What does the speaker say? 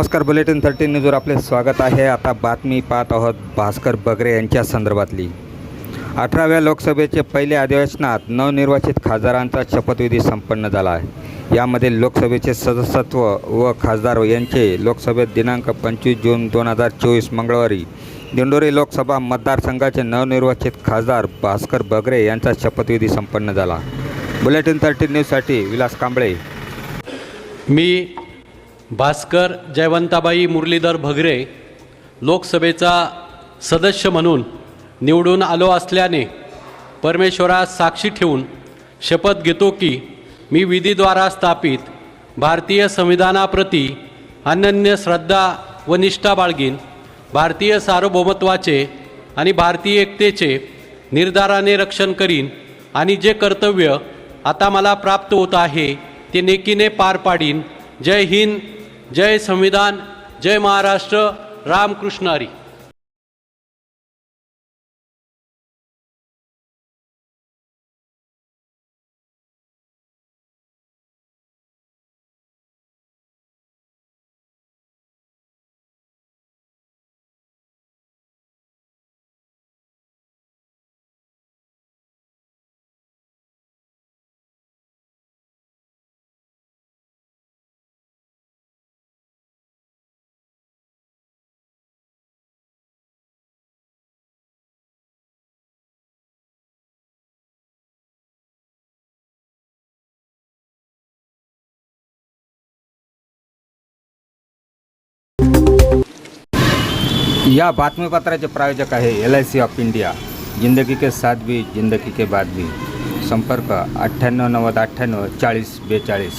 नमस्कार bulletin thirteen न्यूजवर आपले स्वागत आहे. आता बातमी पाहत आहोत भास्कर बगरे यांच्या संदर्भातली. अठराव्या लोकसभेचे पहिले अधिवेशनात नवनिर्वाचित खासदारांचा शपथविधी संपन्न झाला आहे. यामध्ये लोकसभेचे सदस्यत्व व खासदार यांचे लोकसभेत दिनांक पंचवीस जून दोन हजार चोवीस मंगळवारी दिंडोरी लोकसभा मतदारसंघाचे नवनिर्वाचित खासदार भास्कर बगरे यांचा शपथविधी संपन्न झाला. बुलेटिन थर्टीन न्यूजसाठी विलास कांबळे. मी भास्कर जयवंताबाई मुरलीधर भगरे लोकसभेचा सदस्य म्हणून निवडून आलो असल्याने परमेश्वरास साक्षी ठेवून शपथ घेतो की मी विधीद्वारा स्थापित भारतीय संविधानाप्रती अनन्य श्रद्धा व निष्ठा बाळगीन. भारतीय सार्वभौमत्वाचे आणि भारतीय एकतेचे निर्धाराने रक्षण करीन आणि जे कर्तव्य आता मला प्राप्त होत आहे ते नेकीने पार पाडीन. जय हिंद. जय संविधान जय महाराष्ट्र रामकृष्ण हरी. या बातमीपत्राचे प्रायोजक आहे L I C of India जिंदगी के साथ भी जिंदगी के बाद भी. संपर्क अठ्ठ्याण्णव नव्वद अठ्ठ्याण्णव चाळीस बेचाळीस.